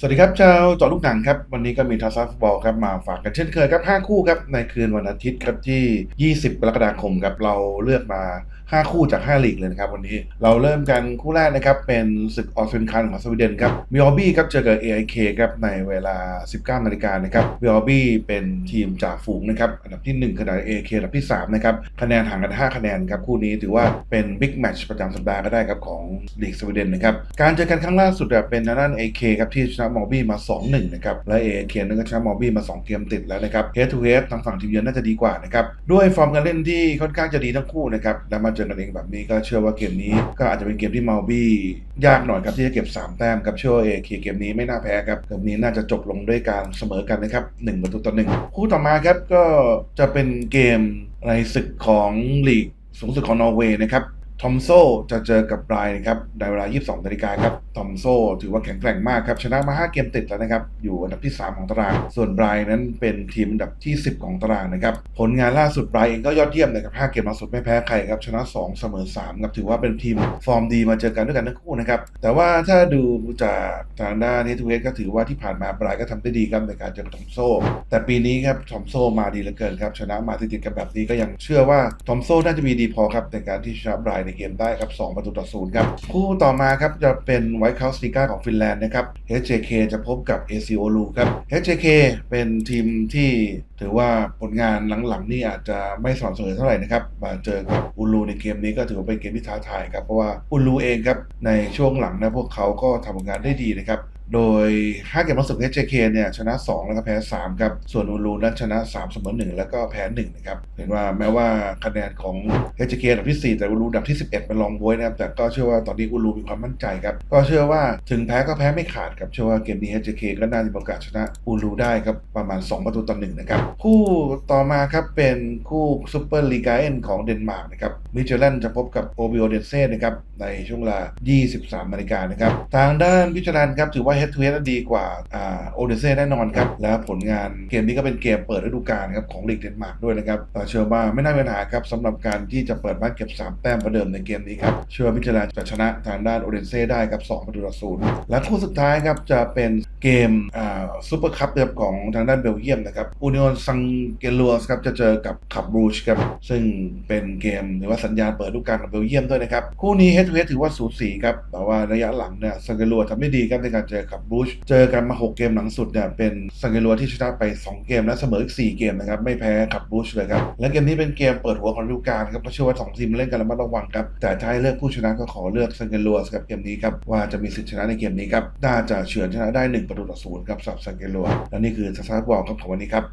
สวัสดีครับชาวจอลูกหนังครับ วันนี้ก็มีทัศน์ฟุตบอลครับมาฝากกันเช่นเคยครับ 5 คู่ครับในคืนวันอาทิตย์ครับที่ 20 กรกฎาคมครับเราเลือกมา 5 คู่จาก 5 ลีกเลยนะครับวันนี้เราเริ่มกันคู่แรกนะครับ เป็นศึกออสเตรเลียนของสวีเดนครับมิออบี้ครับเจอกับ AIK ครับในเวลา 19นาฬิกานะครับมิออบี้เป็นทีมจากฝูงนะครับอันดับที่ 1 ขณะ AIK อันดับที่3นะครับคะแนนห่างกัน 5 คะแนนครับคู่นี้ถือว่าเป็นบิ๊กแมตช์ประจำสัปดาห์ก็ได้ครับของลีกสวีเดนนะครับการเจอกันครั้งล่าสุดเป็นทางด้าน AK ครับที่ชนะมอร์บี้มา 2-1 นะครับ และ AK นั้นก็ชนะมอร์บี้มา 2 เกมติดแล้วนะครับ Head to Head ทางฝั่งทีมเยือนน่าจะดีกว่านะครับ ด้วยฟอร์มการเล่นที่ค่อนข้างจะดีทั้งคู่นะครับ แล้วมาเจอกันเองแบบนี้ก็เชื่อว่าเกมนี้ก็อาจจะเป็นเกมที่มอร์บี้ยากหน่อยครับที่จะเก็บ 3 แต้มครับเชื่อว่า AK เกมนี้ไม่น่าแพ้ครับเกมนี้น่าจะจบลงด้วยการเสมอกันนะครับ1ประตูต่อ1คู่ต่อมาครับก็จะเป็นเกมในศึกของลีกสูงสุดของนอร์เวย์นะครับ ทอมโซจะเจอกับไบรน์นครับในเวลา 22นาฬิกาครับ ทอมโซถือว่าแข็งแกร่งมากครับ ชนะมา 5 เกมติดแล้วนะครับ อยู่อันดับที่ 3 ของตาราง ส่วนไบรน์นั้นเป็นทีมอันดับที่ 10 ของตารางนะครับ ผลงานล่าสุดไบรน์เองก็ยอดเยี่ยมนะครับ 5 เกมล่าสุดไม่แพ้ใครครับ ชนะ 2 เสมอ3ครับ ถือว่าเป็นทีมฟอร์มดีมาเจอกันด้วยกันทั้งคู่นะครับ แต่ว่าถ้าดูจากทางด้านเฮทูเวสก็ถือว่าที่ผ่านมาไบรน์ก็ทำได้ดีครับในการเจอกับทอมโซ แต่ปีนี้ครับ ทอมโซมาดีเหลือเกินครับ ชนะมาติดๆกันแบบนี้ก็ยังเชื่อว่าทอมโซน่าจะมีดีพอครับในการที่ชนะไบรน์ในเกมได้ครับ2ประตูต่อศูนย์ครับคู่ต่อมาครับจะเป็นไวท์เคาสติก้าของฟินแลนด์นะครับ HJK จะพบกับ AC o l u ครับ HJK เป็นทีมที่ถือว่าผลงานหลังๆนี่อาจจะไม่สม่ำเสมอเท่าไหร่นะครับ มาเจอกับอุลูในเกมนี้ก็ถือว่าเป็นเกมที่ท้าทายครับ เพราะว่าอุลูเองครับในช่วงหลังนะพวกเขาก็ทำผลงานได้ดีนะครับ โดย5เกมล่าสุด HJK เนี่ยชนะ 2 แล้วก็แพ้ 3 ครับ ส่วนอูรูนั้นชนะ 3 เสมอ 1 แล้วก็แพ้ 1 นะครับ เห็นว่าแม้ว่าคะแนนของ HJK อันดับที่ 4 แต่อูรูอันดับที่ 11เป็นรองบวยนะครับ แต่ก็เชื่อว่าตอนนี้อูรูมีความมั่นใจครับ ก็เชื่อว่าถึงแพ้ก็แพ้ไม่ขาดครับ เชื่อว่าเกมนี้ HJK ก็น่าจะมีโอกาสชนะอูรูได้ครับ ประมาณ 2 ประตูต่อ1นะครับ คู่ต่อมาครับเป็นคู่ซูเปอร์ลีกาเอ็นของเดนมาร์กนะครับ มิเชลเลนจะพบกับโอบิโอเดนเซ่นะครับในช่วงเวลา 23นาฬิกานะครับ ทางด้านพิจารณาครับถือว่า Head to Head ดีกว่าโอเดนเซ่แน่นอนครับ และผลงานเกมนี้ก็เป็นเกมเปิดฤดูกาลครับของลีกเดนมาร์กด้วยนะครับเชื่อว่าไม่น่ามีปัญหาครับสำหรับการที่จะเปิดบ้านเก็บ 3 แต้มประเดิมในเกมนี้ครับเชื่อวิจารณาจะชนะทางด้านโอเดนเซ่ได้ครับ2ประตูต่อศูนย์และคู่สุดท้ายครับจะเป็นเกมอ่า ซูเปอร์คัพครับของทางด้านเบลเยียมนะครับอูนิออนซังเกลัวสครับจะเจอกับขับบูชครับซึ่งเป็นเกมหรือว่าสัญญาณเปิดฤดูกาลของเบลเยียมด้วยนะครับ คู่นี้ Head to Head ถือว่าสูสีครับแต่ว่าระยะหลังเนี่ยซังเกลัวทำได้ดีครับในการเจอกับบูชเจอกันมา 6 เกมหลังสุดเนี่ยเป็นซังเกลัวที่ชนะไป 2 เกมและเสมออีก4เกมนะครับไม่แพ้กับบูชเลยครับและเกมนี้เป็นเกมเปิดหัวของฤดูกาลครับก็เชื่อว่าสองทีมเล่นกันระมัดระวังครับแต่ถ้าให้เลือกผู้ชนะก็ขอเลือกซังเกลัวครับเกมนี้ครับว่าจะมีสิทธิชนะในเกมนี้ครับน่าจะเฉือนชนะได้1ประตูต่อศูนย์ครับสำหรับซังเกลโลและนี่คือทัศนคติบอลครับของวันนี้ครับ